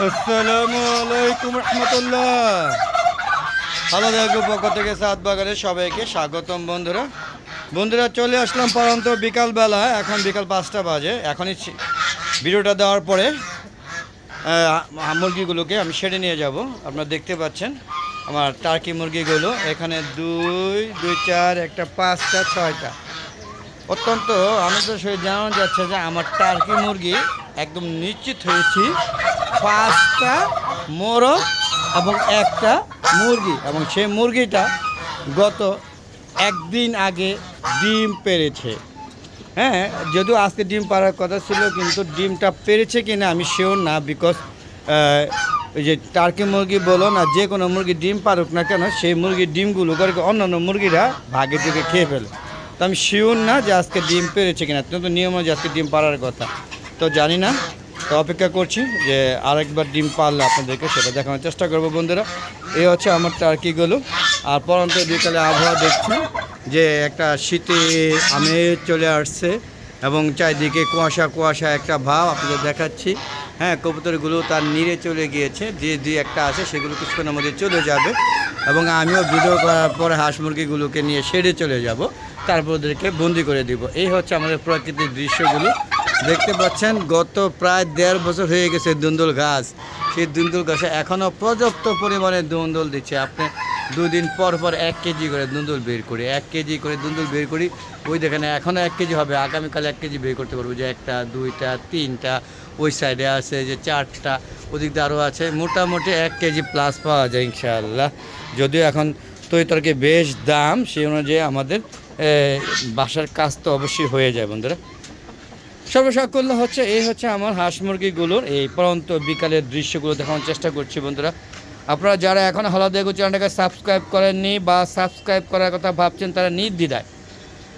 আসসালামু আলাইকুম রহমতুল্লাহ। ভালো দেখো পক্ষ থেকে সাত বাগানে সবাইকে স্বাগতম বন্ধুরা। বন্ধুরা, চলে আসলাম পরন্ত বিকালবেলা, এখন বিকাল পাঁচটা বাজে। এখনই ভিডিওটা দেওয়ার পরে মুরগিগুলোকে আমি সেরে নিয়ে যাব। আপনারা দেখতে পাচ্ছেন আমার টার্কি মুরগিগুলো। এখানে দুই দুই, চার, একটা পাঁচটা, ছয়টা। অত্যন্ত আনন্দের সহিত জানানো যাচ্ছে যে আমার টার্কি মুরগি একদম নিশ্চিত হয়েছি। পাঁচটা মোরগ এবং একটা মুরগি এবং সেই মুরগিটা গত একদিন আগে ডিম পেরেছে। হ্যাঁ যদিও আজকে ডিম পাড়ার কথা ছিল, কিন্তু ডিমটা পেরেছে কি না আমি শিওর না বিকজ ওই যে টার্কি মুরগি বলো না, যে কোনো মুরগি ডিম পারুক না কেন, সেই মুরগির ডিমগুলো করে অন্যান্য মুরগিরা ভাগে থেকে খেয়ে ফেলে। তো আমি শিওর না যে আজকে ডিম পেরেছে কিনা কিন্তু নিয়ম যে আজকে ডিম পাড়ার কথা। তো জানি না তো অপেক্ষা করছি যে আরেকবার ডিম পারলে আপনাদেরকে সেটা দেখানোর চেষ্টা করব বন্ধুরা। এই হচ্ছে আমার টার্কিগুলো। আর পরন্ত বিকালে আবহাওয়া দেখছি যে একটা শীতে আমেজ চলে আসছে এবং চারিদিকে কুয়াশা কুয়াশা একটা ভাব আপনাদের দেখাচ্ছি। হ্যাঁ কবুতরগুলো তার নিরে চলে গিয়েছে, যে দুই একটা আছে সেগুলো কিছুক্ষণের মধ্যে চলে যাবে এবং আমিও ভিডিও করার পরে হাঁস মুরগিগুলোকে নিয়ে সেরে চলে যাব। তারপর ওদেরকে বন্দি করে দিব। এই হচ্ছে আমাদের প্রাকৃতিক দৃশ্যগুলো। দেখতে পাচ্ছেন, গত প্রায় দেড় বছর হয়ে গেছে দুন্দুল গাছ। সেই দুন্দুল গাছে এখনও পর্যাপ্ত পরিমাণে দুন্দুল দিচ্ছে। আপনি দুদিন পর পর এক কেজি করে দুন্দুল বের করি, এক কেজি করে দুন্দুল বের করি। ওই দেখেন এখনও এক কেজি হবে, আগামীকাল এক কেজি বের করতে পারব। যে একটা, দুইটা, তিনটা, ওই সাইডে আছে যে চারটা, ওদিক দিয়ে আরও আছে। মোটামুটি এক কেজি প্লাস পাওয়া যায় ইনশাআল্লাহ। যদিও এখন তৈতরকে বেশ দাম, সেই অনুযায়ী আমাদের বাসার কাজ তো অবশ্যই হয়ে যায় বন্ধুরা। সর্বসাকল্য হচ্ছে, এই হচ্ছে আমার হাঁস মুরগিগুলোর এই পরন্ত বিকালের দৃশ্যগুলো দেখানোর চেষ্টা করছি বন্ধুরা। আপনারা যারা এখন হলদেগু চ্যানেলটাকে সাবস্ক্রাইব করেননি বা সাবস্ক্রাইব করার কথা ভাবছেন, তারা নির্দ্বিধায়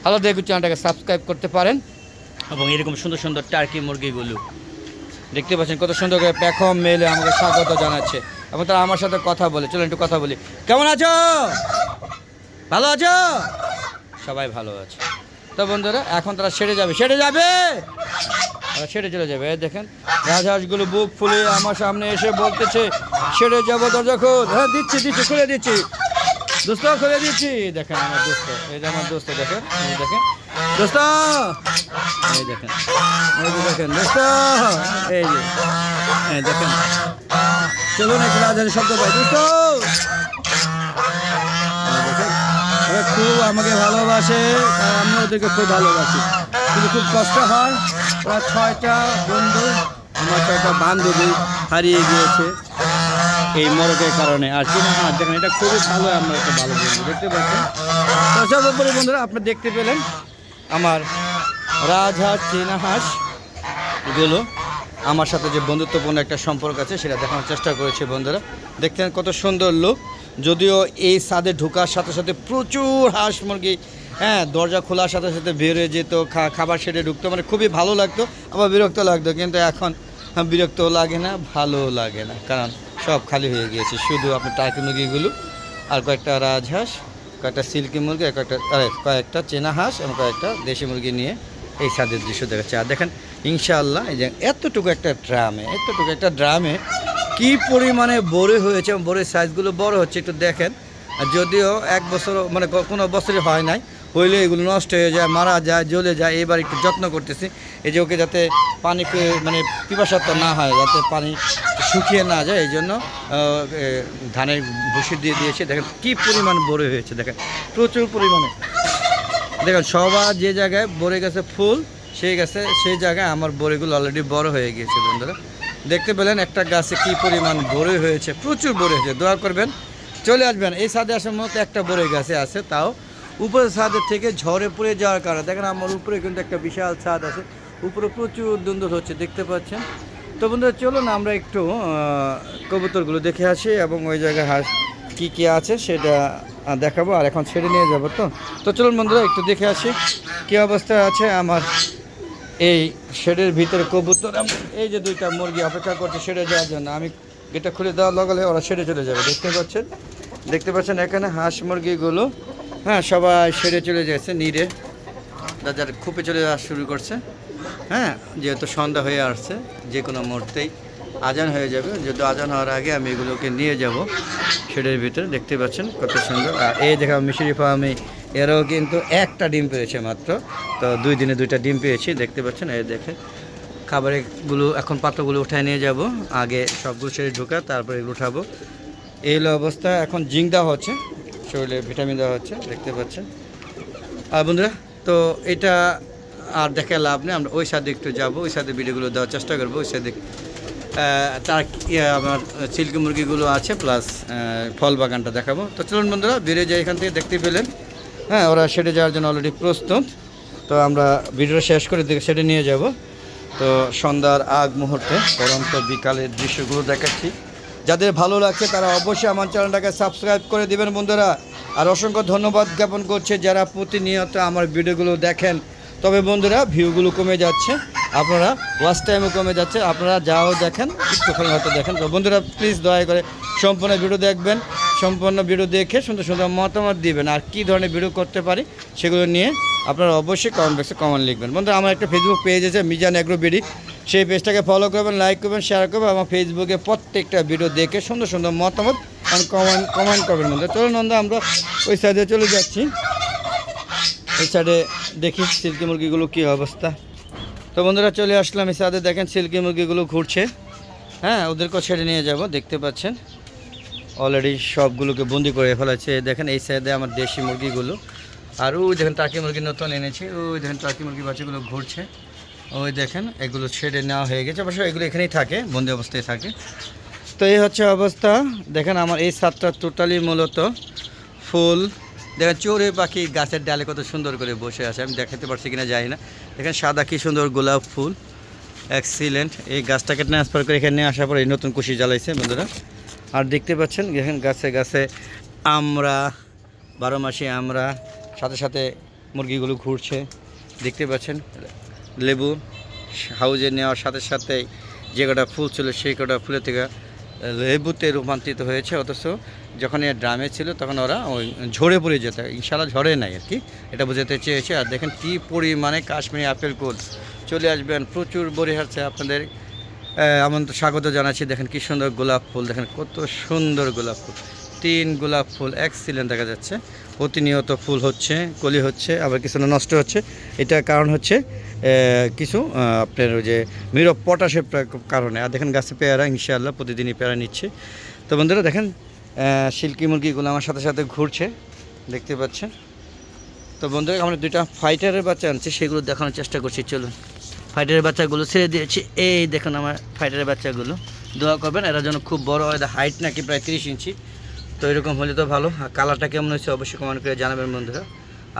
হলদেগু চ্যানেলটাকে সাবস্ক্রাইব করতে পারেন। এবং এরকম সুন্দর সুন্দর টার্কি মুরগিগুলো, দেখতে পাচ্ছেন কত সুন্দর করে প্যাখম মেলে আমাকে স্বাগত জানাচ্ছে। এবং তারা আমার সাথে কথা বলে, চলুন একটু কথা বলি। কেমন আছো? ভালো আছো? সবাই ভালো আছে। তো বন্ধুরা, এখন তারা সেরে যাবে সেরে যাবে! তারা সেরে চলে যাবে দেখেন, রাজহাঁসগুলো বুক ফুলে আমার সামনে এসে বলতেছে, সেরে যাব দরজা খোল। হ্যাঁ দিচ্ছি দিচ্ছি, খুলে দিচ্ছি। দোস্ত, খুলে দিচ্ছি। দেখেন আমার দোস্ত, এই যে আমার দোস্ত, দেখেন দেখেন, দোস্ত, এই দেখেন, এই যে দেখেন, দোস্ত, এই যে, এই দেখেন। চলুন একটু রাজহাঁসের শব্দ পাই। দোস্ত খুব আমাকে ভালোবাসে আমি ওদেরকে খুব ভালোবাসি। কিন্তু খুব কষ্ট হয়। ওরা ছয়টা বন্ধু, আমার ছয়টা বান্ধবী হারিয়ে গিয়েছে এই মরকের কারণে। আর কি দেখেন, এটা খুবই ভালো আমরা একটা ভালো বন্ধু, দেখতে পাচ্ছেন? তো সর্বোপরি বন্ধুরা, আপনি দেখতে পেলেন আমার রাজহাঁস চীনা হাঁস এগুলো আমার সাথে যে বন্ধুত্বপূর্ণ একটা সম্পর্ক আছে, সেটা দেখানোর চেষ্টা করেছে বন্ধুরা। দেখতেন কত সুন্দর লোক। যদিও এই ছাদে ঢোকার সাথে সাথে প্রচুর হাঁস মুরগি হ্যাঁ দরজা খোলার সাথে সাথে বের হয়ে যেত খাবার সেটে ঢুকতো মানে খুবই ভালো লাগতো আবার বিরক্ত লাগতো, কিন্তু এখন বিরক্তও লাগে না ভালোও লাগে না, কারণ সব খালি হয়ে গিয়েছে, শুধু আপনার টার্কি মুরগিগুলো, আর কয়েকটা রাজহাঁস কয়েকটা সিল্কি মুরগি কয়েকটা কয়েকটা চেনা হাঁস, এবং কয়েকটা দেশি মুরগি নিয়ে এই ছাদের দৃশ্য দেখাচ্ছে। আর দেখেন, ইনশাআল্লাহ, এই যে এতটুকু একটা ড্রামে, এতটুকু একটা ড্রামে কি পরিমাণে বড়ি হয়েছে বড়ির সাইজগুলো বড় হচ্ছে, একটু দেখেন। যদিও এক বছর মানে কোনো বছরই হয় নাই হইলে এগুলো নষ্ট হয়ে যায়, মারা যায়, জ্বলে যায়, এবার একটু যত্ন করতেছি। এই যে ওকে যাতে পানি মানে পিপাসাত্ম না হয়, যাতে পানি শুকিয়ে না যায়, এই জন্য ধানের ভুসি দিয়ে দিয়েছে। দেখেন কি পরিমাণ বড়ি হয়েছে, দেখেন। প্রচুর পরিমাণে। দেখেন, সবার যে জায়গায় বড়ে গেছে ফুল সেই গাছে সেই জায়গায় আমার বড়িগুলো অলরেডি বড় হয়ে গিয়েছে, বন্ধুরা। দেখতে পেলেন একটা গাছে কি পরিমাণ বড়ি হয়েছে, প্রচুর বড়ি হয়েছে, দোয়া করবেন। চলে আসবেন, এই সাদে আসার মতো একটা বড়ি গাছে আছে, তাও উপরের ছাদের থেকে ঝড়ে পড়ে যাওয়ার কারণে। দেখেন আমার উপরে কিন্তু একটা বিশাল ছাদ আছে। উপরে প্রচুর দুন্দুল হচ্ছে, দেখতে পাচ্ছেন? তো বন্ধুরা, চলুন আমরা একটু কবুতরগুলো দেখে আসি এবং ওই জায়গায় হাঁস কী কী আছে সেটা দেখাবো। আর এখন ছেড়ে নিয়ে যাব তো। তো চলুন বন্ধুরা, একটু দেখে আসি কী অবস্থায় আছে আমার এই শেডের ভিতরে কবুতর। এই যে দুইটা মুরগি অপেক্ষা করছে শেডে যাওয়ার জন্য। আমি গেটটা খুলে দেওয়ার লগালে ওরা শেডে চলে যাবে, দেখতে পাচ্ছেন? দেখতে পাচ্ছেন এখানে হাঁস মুরগিগুলো হ্যাঁ সবাই শেডে চলে যাচ্ছে নিরে। যার খুপে চলে যাওয়া শুরু করছে। হ্যাঁ যেহেতু সন্ধ্যা হয়ে আসছে, যে কোনো মুহূর্তেই আজান হয়ে যাবে। যদি আজান হওয়ার আগে আমি এগুলোকে নিয়ে যাব শেডের ভিতরে, দেখতে পাচ্ছেন কত সুন্দর। আর এই দেখা, মিশরি ফার্মে এরাও কিন্তু একটা ডিম পেয়েছে মাত্র। তো দুই দিনে দুইটা ডিম পেয়েছি, দেখতে পাচ্ছেন, এই দেখে। খাবারগুলো, এখন পাত্রগুলো উঠায় নিয়ে যাব। আগে সবগুলো ছেড়ে ঢোকা, তারপরে এগুলো উঠাবো। এই অবস্থা, এখন দেওয়া হচ্ছে। শরীরে ভিটামিন দেওয়া হচ্ছে, দেখতে পাচ্ছেন। আর বন্ধুরা, তো এটা আর দেখে লাভ নেই, আমরা ওই সাইডে একটু যাব, ওই সাইডে ভিডিওগুলো দেওয়ার চেষ্টা করব, ওই সাইডে তার ইয়ে আমার সিল্কি মুরগিগুলো আছে, প্লাস ফল বাগানটা দেখাবো। তো চলুন বন্ধুরা বেরিয়ে যাই এখান থেকে, দেখতে পেলেন। হ্যাঁ ওরা সেটে যাওয়ার জন্য অলরেডি প্রস্তুত। তো আমরা ভিডিওটা শেষ করে সেটে নিয়ে যাব। তো সন্ধ্যার আগ মুহূর্তে, পরন্ত বিকালের দৃশ্যগুলো দেখাচ্ছি। যাদের ভালো লাগছে তারা অবশ্যই আমার চ্যানেলটাকে সাবস্ক্রাইব করে দিবেন, বন্ধুরা। আর অসংখ্য ধন্যবাদ জ্ঞাপন করছে যারা প্রতিনিয়ত আমার ভিডিওগুলো দেখেন। তবে বন্ধুরা, ভিউগুলো কমে যাচ্ছে। আপনারা ওয়াচ টাইমও কমে যাচ্ছে। আপনারা যাও দেখেন, একটুখানি হয়তো দেখেন। তো বন্ধুরা প্লিজ দয়া করে সম্পূর্ণ ভিডিও দেখবেন। সম্পূর্ণ ভিডিও দেখে সুন্দর সুন্দর মতামত দিবেন। আর কী ধরনের ভিডিও করতে পারি সেগুলো নিয়ে আপনারা অবশ্যই কমেন্ট বক্সে কমেন্ট লিখবেন। বন্ধুরা, আমার একটা ফেসবুক পেজ আছে, মিজান এগ্রো বিডি সেই পেজটাকে ফলো করবেন লাইক করবেন শেয়ার করবেন আমার ফেসবুকে প্রত্যেকটা ভিডিও দেখে সুন্দর সুন্দর মতামত কমেন্ট কমেন্ট করবেন বন্ধুরা চলুন নন্দা আমরা ওই সাইডে চলে যাচ্ছি। এই সাইডে দেখি সিল্কি মুরগিগুলো কী অবস্থা। তো বন্ধুরা, চলে আসলাম এই সাইডে দেখেন সিল্কি মুরগিগুলো ঘুরছে। হ্যাঁ ওদেরকেও ছেড়ে নিয়ে যাব, দেখতে পাচ্ছেন। অলরেডি সবগুলোকে বন্দি করে ফেলেছে। দেখেন এই সাইডে আমার দেশি মুরগিগুলো। আর ওই দেখেন টাকি মুরগি নতুন এনেছে। ওই দেখেন টাকি মুরগি বাচ্চাগুলো ঘুরছে। ওই দেখেন, এগুলো ছেড়ে নেওয়া হয়ে গেছে। অবশ্য এগুলো এখানেই থাকে, বন্দি অবস্থায় থাকে। তো এই হচ্ছে অবস্থা। দেখেন আমার এই সাতটা টোটালি মূলত ফুল। দেখেন চোরে পাখি গাছের ডালে কত সুন্দর করে বসে আছে। আমি দেখাতে পারছি কিনা জানি না। দেখেন সাদা কি সুন্দর গোলাপ ফুল। এক্সিলেন্ট এই গাছটাকে ট্রান্সফার করে এখানে নিয়ে আসার পরে এই নতুন কুশি জ্বালাইছে বন্ধুরা। আর দেখতে পাচ্ছেন, দেখেন গাছে গাছে আমরা, বারো মাসে আমরা, সাথে সাথে মুরগিগুলো ঘুরছে। দেখতে পাচ্ছেন লেবু হাউজে নেওয়ার সাথে সাথে যে কটা ফুল ছিল সেই কটা ফুলের থেকে লেবুতে রূপান্তরিত হয়েছে, অথচ যখন এর ড্রামে ছিল তখন ওরা ওই ঝরে পড়ে যেত। ইনশাল্লাহ ঝরে নাই আর কি। এটা বোঝাতে চেয়েছে। আর দেখেন কী পরিমাণে কাশ্মীরি আপেল কুল চলে আসবেন প্রচুর বড়ি হারছে আপনাদের আমন্ত্র স্বাগত জানাচ্ছি। দেখেন কি সুন্দর গোলাপ ফুল, দেখেন কত সুন্দর গোলাপ ফুল। তিন গোলাপ ফুল এক্সিলেন্ট দেখা যাচ্ছে। প্রতিনিয়ত ফুল হচ্ছে, কলি হচ্ছে, আবার কিছু না নষ্ট হচ্ছে। এটার কারণ হচ্ছে কিছু আপনার ওই যে মিরব পটাশের কারণে। আর দেখেন গাছে পেয়ারা, ইনশাআল্লাহ প্রতিদিনই পেয়ারা নিচ্ছে। তো বন্ধুরা দেখেন সিল্কি মুরগিগুলো আমার সাথে সাথে ঘুরছে, দেখতে পাচ্ছেন। তো বন্ধুরা, আমরা দুইটা ফাইটারের বাচ্চা আনছি, সেগুলো দেখানোর চেষ্টা করছি, চলুন। ফাইটারের বাচ্চাগুলো ছেড়ে দিয়েছি। এই দেখুন আমার ফাইটারের বাচ্চাগুলো। দোয়া করবেন, এরা যেন খুব বড় হয় হাইট নাকি প্রায় তিরিশ ইঞ্চি। তো এরকম হলে তো ভালো। আর কালারটা কেমন হয়েছে অবশ্যই কমেন্ট করে জানাবেন বন্ধুরা।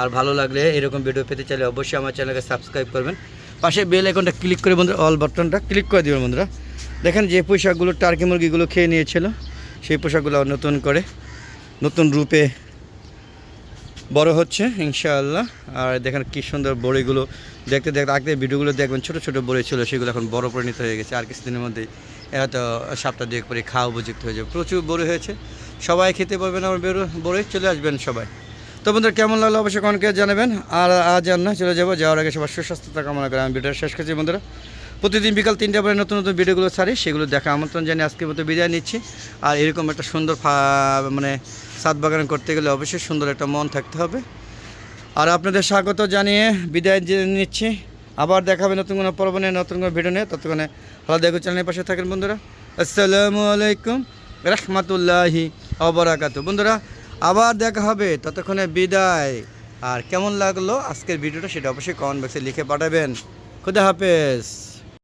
আর ভালো লাগলে এরকম ভিডিও পেতে চাইলে অবশ্যই আমার চ্যানেলকে সাবস্ক্রাইব করবেন। পাশে বেল আইকনটা ক্লিক করে বন্ধুরা অল বাটনটা ক্লিক করে দেবেন বন্ধুরা। দেখেন যে পোশাকগুলো টার্কি মুরগিগুলো খেয়ে নিয়েছিল, সেই পোশাকগুলো নতুন করে, নতুন রূপে বড় হচ্ছে, ইনশাআল্লাহ। আর দেখেন কি সুন্দর বড়িগুলো দেখতে দেখতে আগে ভিডিওগুলো দেখবেন, ছোট ছোট বড়ি ছিল, সেগুলো এখন বড় পরিণত হয়ে গেছে। আর কিছুদিনের মধ্যেই এরা তো সাতটা দিয়ে করে খাওয়া উপযুক্ত হয়ে যাবে। প্রচুর বড়ি হয়েছে। সবাই খেতে পারবেন আমার বেরো বড়ি চলে আসবেন সবাই। তো বন্ধুরা, কেমন লাগল অবশ্যই কনকে জানাবেন। আর আজ আর না, চলে যাব, যাওয়ার আগে সবার সুস্বাস্থ্যতা কামনা করে আমি ভিডিওটা শেষ করছি বন্ধুরা। প্রতিদিন বিকাল তিনটা পরে নতুন নতুন ভিডিওগুলো ছাড়ি, সেগুলো দেখা আমন্ত্রণ জানিয়ে আজকের মতো বিদায় নিচ্ছি। আর এরকম একটা সুন্দর মানে সাত বাগান করতে গেলে অবশ্যই সুন্দর একটা মন থাকতে হবে। আর আপনাদের স্বাগত জানিয়ে বিদায় নিচ্ছি। আবার দেখাবে নতুন কোনো পর্ব নিয়ে, নতুন কোনো ভিডিও নিয়ে। ততক্ষণে ভালো দেখো চ্যানেলের পাশে থাকেন বন্ধুরা। আসসালামু আলাইকুম। রহমতুল্লাহি অবরাকাত। বন্ধুরা, আবার দেখা হবে। ততক্ষণে বিদায়। আর কেমন লাগল আজকের ভিডিওটা সেটা অবশ্যই কমেন্ট বক্সে লিখে পাঠাবেন। খুদা হাফেজ।